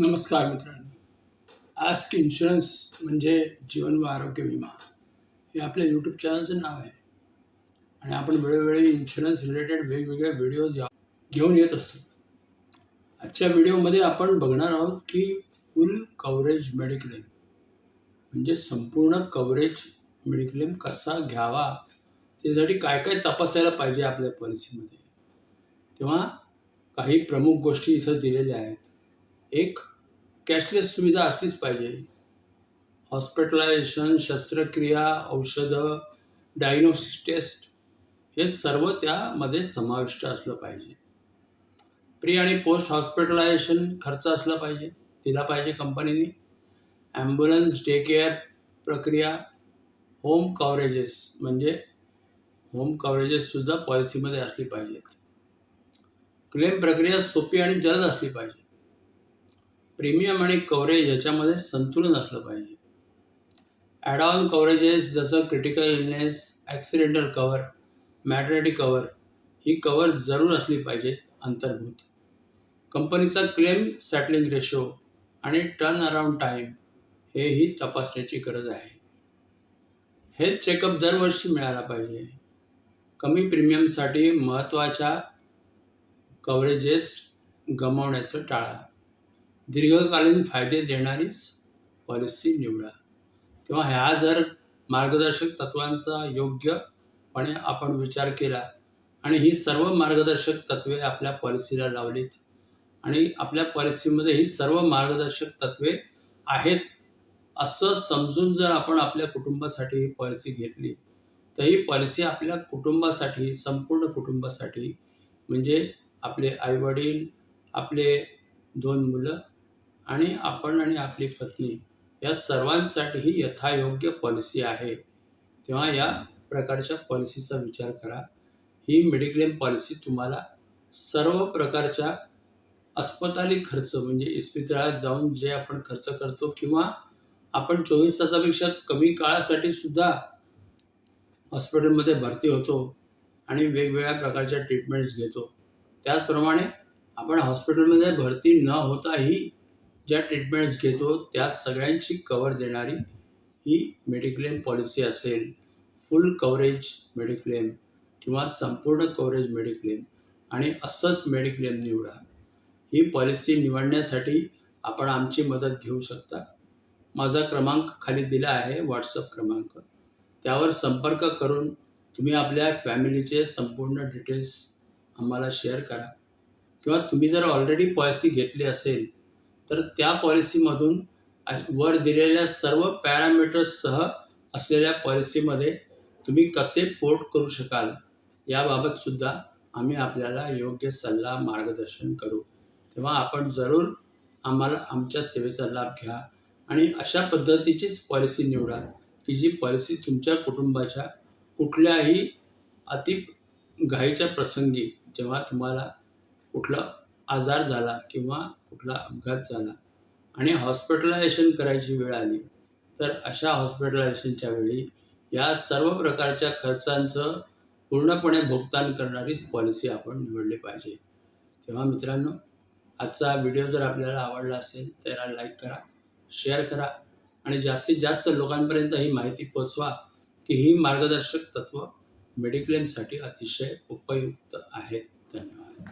नमस्कार मित्रांनो. Ask insurance म्हणजे जीवन व आरोग्य विमा. हे आपल्या यूट्यूब चॅनलचं नाव आहे. आणि आपण वेळोवेळी इन्शुरन्स रिलेटेड वेगवेगळे व्हिडिओज या घेऊन येत असतो. आजच्या व्हिडिओमध्ये आपण बघणार आहोत की फुल कव्हरेज मेडिक्लेम म्हणजे संपूर्ण कव्हरेज मेडिक्लेम कसा घ्यावा? त्यासाठी काय काय तपासायला पाहिजे आपल्या पॉलिसीमध्ये तेव्हा काही प्रमुख गोष्टी इथं दिलेल्या आहेत. एक कॅशलेस सुविधा असलीच पाहिजे. हॉस्पिटलायझेशन शस्त्रक्रिया औषधं डायग्नोसिस टेस्ट हे सर्व त्यामध्ये समाविष्ट असलं पाहिजे. प्री आणि पोस्ट हॉस्पिटलायझेशन खर्च असला पाहिजे दिला पाहिजे कंपनीने. ॲम्ब्युलन्स डे केअर प्रक्रिया होम कव्हरेजेस म्हणजे होम कव्हरेजेससुद्धा पॉलिसीमध्ये असली पाहिजेत. क्लेम प्रक्रिया सोपी आणि जलद असली पाहिजे. प्रीमियम आणि कव्हरेज याच्यामध्ये संतुलन असलं पाहिजे. ॲड ऑन कव्हरेजेस जसं critical illness accidental cover maternity cover ही कव्हर जरूर असली पाहिजेत अंतर्भूत. कंपनीचा क्लेम सॅटलिंग रेशो आणि टर्न अराउंड टाईम हेही तपासण्याची गरज आहे. हेल्थ चेकअप दरवर्षी मिळाला पाहिजे. कमी प्रीमियमसाठी महत्त्वाच्या कव्हरेजेस गमावण्याचं टाळा. दीर्घकालीन फायदे देणारीच पॉलिसी निवडा. तेव्हा ह्या जर मार्गदर्शक तत्वांचा योग्यपणे आपण विचार केला आणि ही सर्व मार्गदर्शक तत्वे आपल्या पॉलिसीला लावलीत आणि आपल्या पॉलिसीमध्ये ही सर्व मार्गदर्शक तत्वे आहेत असं समजून जर आपण आपल्या कुटुंबासाठी ही पॉलिसी घेतली तर ही पॉलिसी आपल्या कुटुंबासाठी संपूर्ण कुटुंबासाठी म्हणजे आपले आईवडील आपले दोन मुलं आणि आपण आणि आपली पत्नी या सर्वांसाठी ही यथायोग्य पॉलिसी आहे. तेव्हा या प्रकारच्या पॉलिसीचा विचार करा. ही मेडिक्लेम पॉलिसी तुम्हाला सर्व प्रकारच्या अस्पताली खर्च म्हणजे इस्पितळात जाऊन जे आपण खर्च करतो किंवा आपण चोवीस तासापेक्षा कमी काळासाठी सुद्धा हॉस्पिटलमध्ये भरती होतो आणि वेगवेगळ्या प्रकारच्या ट्रीटमेंट्स घेतो. त्याचप्रमाणे आपण हॉस्पिटलमध्ये भरती न होताही ज्या ट्रीटमेंट्स घेतो त्या सगळ्यांची कवर देणारी ही मेडिक्लेम पॉलिसी असेल. फुल कव्हरेज मेडिक्लेम किंवा संपूर्ण कवरेज मेडिक्लेम आणि असंच मेडिक्लेम निवडा. ही पॉलिसी निवडण्यासाठी आपण आमची मदत घेऊ शकता. माझा क्रमांक खाली दिला आहे व्हॉट्सअप क्रमांक. त्यावर संपर्क करून तुम्ही आपल्या फॅमिलीचे संपूर्ण डिटेल्स आम्हाला शेअर करा. किंवा तुम्ही जर ऑलरेडी पॉलिसी घेतली असेल तर त्या पॉलिसीमधून वर दिलेल्या सर्व पॅरामीटर्ससह असलेल्या पॉलिसीमध्ये तुम्ही कसे पोर्ट करू शकाल याबाबतसुद्धा आम्ही आपल्याला योग्य सल्ला मार्गदर्शन करू. तेव्हा आपण जरूर आम्हाला आमच्या सेवेचा लाभ घ्या आणि अशा पद्धतीचीच पॉलिसी निवडा की जी पॉलिसी तुमच्या कुटुंबाच्या कुठल्याही अति घाईच्या प्रसंगी जेव्हा तुम्हाला कुठला आजार झाला किंवा कुठला अपघात झाला आणि हॉस्पिटलायझेशन करायची वेळ आली तर अशा हॉस्पिटलायझेशनच्या वेळी या सर्व प्रकारच्या खर्चांचं पूर्णपणे भुगतान करणारीच पॉलिसी आपण निवडली पाहिजे. तेव्हा मित्रांनो आजचा व्हिडिओ जर आपल्याला आवडला असेल तर याला लाईक करा शेअर करा आणि जास्तीत जास्त लोकांपर्यंत ही माहिती पोचवा की ही मार्गदर्शक तत्व मेडिक्लेमसाठी अतिशय उपयुक्त आहेत धन्यवाद.